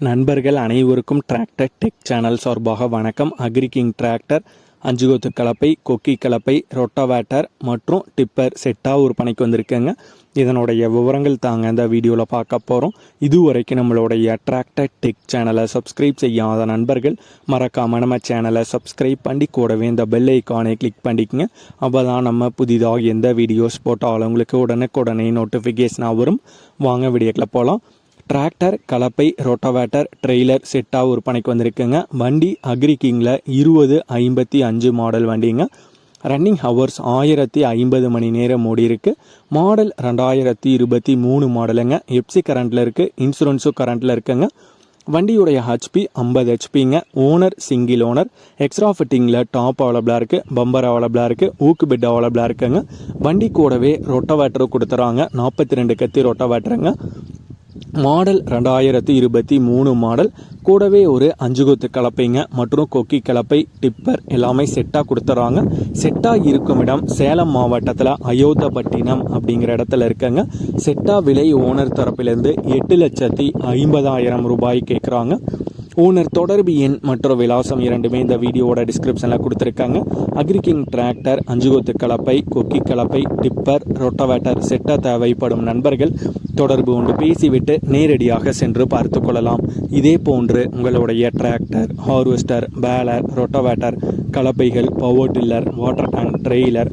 நண்பர்கள் அனைவருக்கும் tractor tech channel சார்பாக வணக்கம். அக்ரிகிங் டிராக்டர் அஞ்சுகோத்து கலப்பை கொக்கி கலப்பை ரொட்டவேட்டர் மற்றும் டிப்பர் செட்டாக விற்பனைக்கு வந்திருக்குங்க. இதனுடைய விவரங்கள் தாங்க இந்த வீடியோவில் பார்க்க போகிறோம் இதுவரைக்கும் நம்மளுடைய டிராக்டர் டெக் சேனலை சப்ஸ்கிரைப் செய்யாத நண்பர்கள் மறக்காமல் நம்ம சேனலை சப்ஸ்கிரைப் பண்ணி கூடவே இந்த பெல் ஐக்கானை கிளிக் பண்ணிக்கங்க. அப்போ தான் நம்ம புதிதாக எந்த வீடியோஸ் போட்டாலும் உங்களுக்கு உடனுக்குடனே நோட்டிஃபிகேஷனாக வரும். வாங்க வீடியோக்கில் போகலாம் டிராக்டர் கலப்பை ரொட்டோவேட்டர் ட்ரெய்லர் செட்டாக விற்பனைக்கு வந்திருக்குங்க. வண்டி அக்ரிகிங்கில் இருபது ஐம்பத்தி அஞ்சு மாடல் வண்டிங்க. ரன்னிங் ஹவர்ஸ் ஆயிரத்தி ஐம்பது மணி நேரம் ஓடி இருக்குது மாடல் ரெண்டாயிரத்தி இருபத்தி மூணு மாடலுங்க. எப்சி கரண்ட்டில் இருக்குது இன்சூரன்ஸும் கரண்ட்டில் இருக்குங்க. வண்டியுடைய ஹெச்பி ஐம்பது ஹெச்பிங்க ஓனர் சிங்கிள் ஓனர் எக்ஸ்ட்ரா ஃபிட்டிங்கில் டாப் அவைலபிளாக இருக்குது பம்பர் அவைலபிளாக இருக்குது ஊக்கு பெட் அவைலபிளாக இருக்குங்க. வண்டி கூடவே ரொட்டவேட்டரும் கொடுத்துறாங்க. நாற்பத்தி ரெண்டு கத்தி ரொட்டவேட்டருங்க மாடல் ரெண்டாயிரத்தி இருபத்தி மூணு மாடல். கூடவே ஒரு அஞ்சு கொத்து கலப்பைங்க மற்றும் கொக்கி கலப்பை டிப்பர் எல்லாமே செட்டாக கொடுத்துட்றாங்க செட்டாக இருக்கும் இடம் சேலம் மாவட்டத்தில் அயோத்தப்பட்டினம் அப்படிங்கிற இடத்துல இருக்கங்க. செட்டாக விலை ஓனர் தரப்பிலிருந்து எட்டு லட்சத்தி ஐம்பதாயிரம் ரூபாய் கேட்குறாங்க ஓனர் தொடர்பு எண் மற்றும் விலாசம் இரண்டுமே இந்த வீடியோவோட டிஸ்கிரிப்ஷனில் கொடுத்துருக்காங்க. அக்ரிகிங் டிராக்டர் அஞ்சு கொத்து கலப்பை கொக்கி கலப்பை டிப்பர் ரொட்டவேட்டர் செட்ட தேவைப்படும் நண்பர்கள் தொடர்பு கொண்டு பேசிவிட்டு நேரடியாக சென்று பார்த்து கொள்ளலாம். இதே போன்று உங்களுடைய tractor harvester baler rotavator கலப்பைகள் power tiller water tank trailer